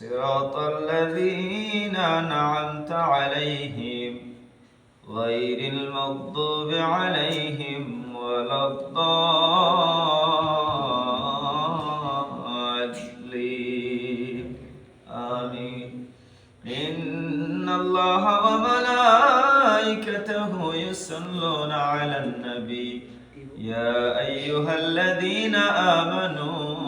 صراط الذين أنعمت عليهم غير المغضوب عليهم ولا الضالين. آمين. إن الله وملائكته يصلون على النبي. يا أيها الذين آمنوا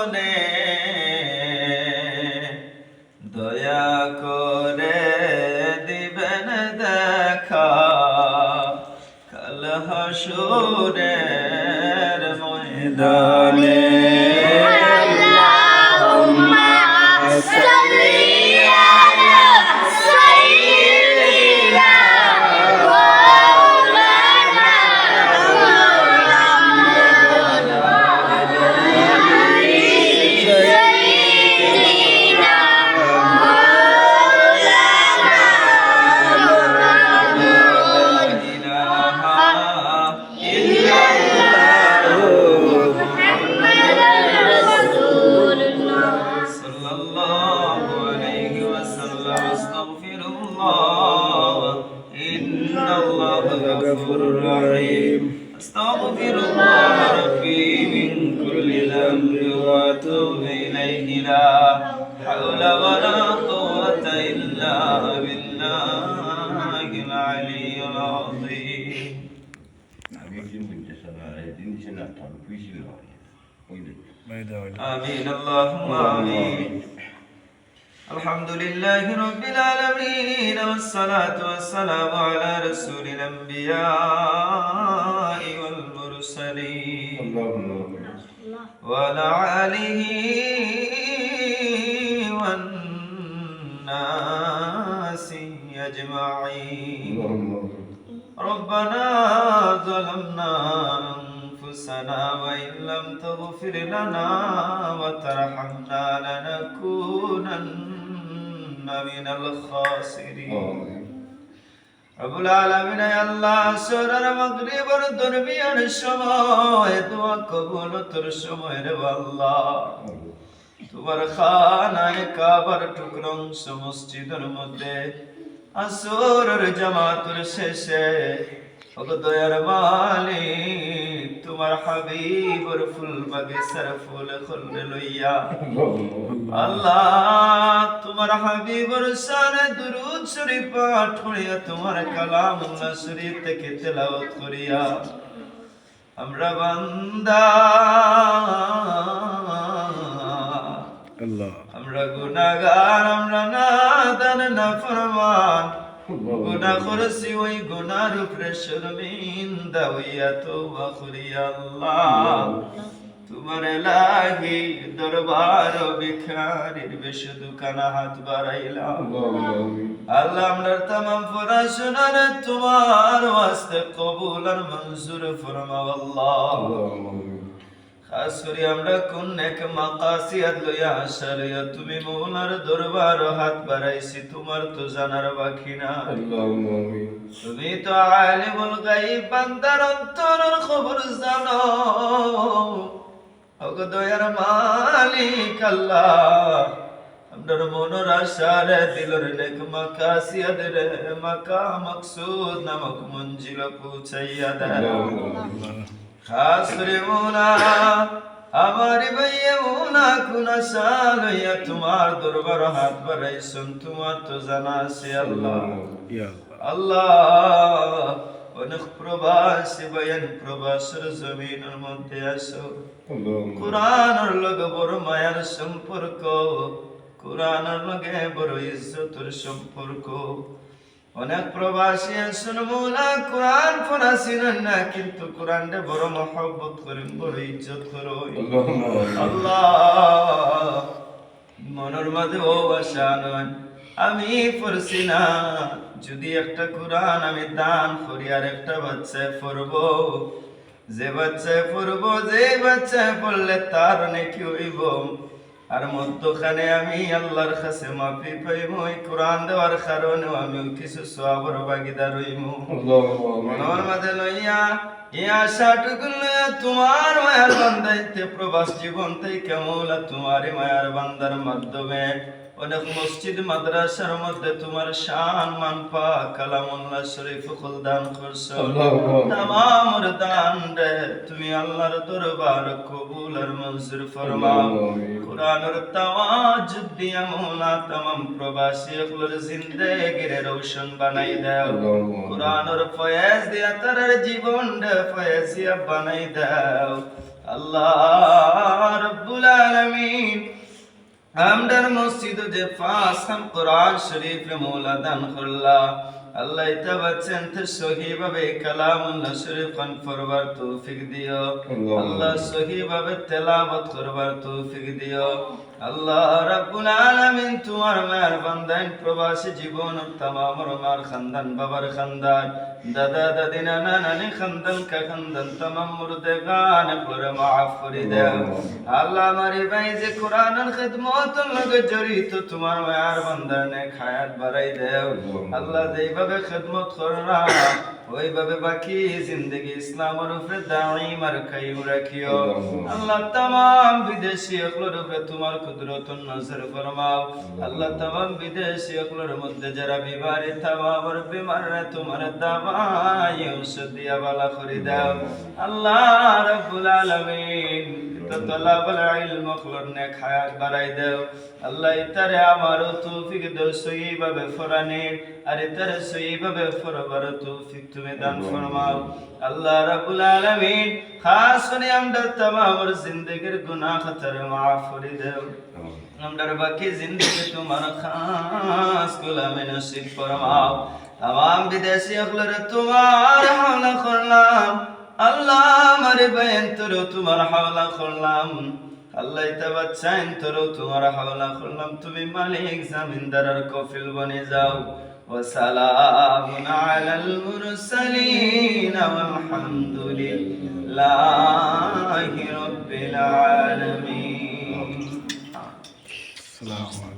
চরণে দয়া করে দিবেন দেখা কাল হাসুরের ময়দানে। الله عليه وسلم. استغفر الله. إن الله غفور رحيم. استغفر الله ربي من كل ذنب وأتوب إليه. لا حول ولا قوة إلا بالله العلي العظيم. آمين. اللهم آمين. الحمد لله رب العالمين والصلاة والسلام على رسول الأنبياء والمرسلين. وعلى آله والناس أجمعين. ربنا ظلمنا أنفسنا وإن لم تغفر لنا وترحمنا لنكونن من الخاسرين রবুল আলমিন আল্লাহ সরার মাগরিবর দরমিয়ান সময় দোয়া কবুল তোর সময় রে আল্লাহ তোমার খানায় কাবার টুকরো অংশ মসজিদের মধ্যে আসরের জামাতুর শেষে ওগো দয়ার মালিক তোমার হাবিবর ফুল বাগিচার ফুল খুললে লইয়া। আল্লাহ তোমার হাবিবর সানে দুরুদ শরীফ পাঠ করিয়া তোমার কালামুল্লাহ শরীফ থেকে তেলাওয়াত করিয়া। আমরা বান্দা আল্লাহ। আমরা গুনাহগার আমরা নাদান না ফরমান গুনাহ করেছি ওই গুনার উপরে শর্মিন্দা হইয়া তওবা করি আল্লাহ। তোমার লাগি দরবার ভিখারির বেশ দুকানা হাত বাড়াইলাম। আল্লাহ আমরা তামাম পড়াশোনার তোমার ওয়াস্তে কবুল আর মঞ্জুর ফরমাও আল্লাহ। খাস করে আমরা কোন নেক মাকাসিয়াত লইয়া আসা লইয়া তুমি মৌলার দরবার হাত বাড়াইছি তোমার তো জানার বাকি না তুমি তো আলিমুল গাইব বান্দার অন্তরের খবর জানো। ওগো দয়ার মালিক আল্লাহ আমরার মনোর আশারে দিলর নেক মাকাসিয়াদ রে মাকা মকসুদ নামক মঞ্জিল পৌঁছাইয়া দেয় খাস করে মোনা আমার ভাইয়া মোনা কুনা সাল হইয়া তোমার দরবার হাত বাড়াইছুন তোমার তো জানা আছে আল্লাহ। আল্লাহ। অনেক প্রবাসী বয়ান প্রবাসের জমিনের মধ্যে আসো কোরআনের লগে বড় মায়ার সম্পর্ক কোরআনের লগে বড় ইজ্জতের সম্পর্ক। অনেক প্রবাসী আছেন মোলা, কোরআন পড়াছিলেন না, কিন্তু কোরআনটা বড় মহব্বত করেন বড় ইজ্জত করো। মনের মাঝে ও বাসা নয়, আমি পড়ছি না। যদি একটা কোরআন আমি দান করি, আর একটা বাচ্চায় পড়ব, যে বাচ্চায় পড়ব, যে বাচ্চায় পড়লে তার নাকি হইব। আর মধ্যখানে আমি আল্লাহর কাছে মাফি পাইব ওই কোরআন দেওয়ার কারণে আমি কিছু সবর বাগিদার হইব মনের মাঝে লইয়া এই আশাটুকু লইয়া তোমার মায়ার বান্দাইতে প্রবাস জীবন থেকে মৌলা তোমার মায়ার বান্দার মাধ্যমে। অনেক মসজিদ মাদ্রাসার মধ্যে তোমার শান মান পা কালামুল্লাহ শরীফ খুল দান করছ তামামর দান রে তুমি আল্লাহর দরবার কবুল আর মঞ্জুর ফরমাও। কোরআনের তাওয়াজুদ দিয়া মৌলা তামাম প্রবাসী অকলর জিন্দেগিরে রোশন বানাই দাও। কোরআনের ফয়েজ দিয়া তার জীবন রে ফয়েজিয়া বানাই দাও। আল্লাহ রব্বুল আলামিন আমদার মসজিদ যে হাম কোরআন শরীফ মৌলা দান করলা। আল্লাহ ইতাবাচ্ছেন তো সহি ভাবে কালামুল্লাহ শরীফ খান পড়বার তৌফিক দিও। আল্লাহ সহিভাবে তেলাওয়াত করবার তৌফিক দিও। আল্লাহ রাব্বুল আলামিন তোমার মায়ের বান্দান প্রবাসী জীবন তামাম মার খানদান, বাবার খানদান, দাদা দাদি নানা নানি খানদান, কা খানদান, তামাম মুর্দে গান করে মাফ করে দাও আল্লাহ আমারে ভাই যে কোরআনের খিদমত লগে জড়িত তোমার মায়ের বান্দানে খায়াত বাড়াই দেও আল্লাহ যেইভাবে খিদমত কররা ওইভাবে বাকি জিন্দগি ইসলামের উপরে দাইম আর কাইম রাখিও। আল্লাহ তামাম বিদেশি অকলের উপরে তোমার কুদরত নজর ফরমাও। আল্লাহ তামাম বিদেশি অকলের মধ্যে যারা বিমারি তামামর বিমার তোমার দামাই ঔষধ দিয়া বালা করে দাও। আল্লাহ রব্বুল আলামিন তলাবল ইলম অকলের নে খায়াত বাড়াই দাও। আল্লাহ ইতারে আমারও তৌফিক দাও, সহিভাবে ফরানের আর ইতারে সহিভাবে ফরবার তৌফিক তুমি দান ফরমাও। আল্লাহ রাব্বুল আলামিন খাস করে আমরা তামাম জিন্দেগির গুনাহ খাতার মাফ করে দাও। আমরার বাকি জিন্দগি তোমার খাস গোলামে নসিব ফরমাও। বিদেশি অকলরে তোমার হাওলা করলাম। আল্লাহ আমারে বয়ান তোর তোমার হাওলা করলাম আল্লাহ তাবাচ্চাইন তোর তোমার হাওলা করলাম তুমি মালিক জামিনদার আর কফিল বনে যাও وسلام على المرسلين والحمد لله رب العالمين السلام عليكم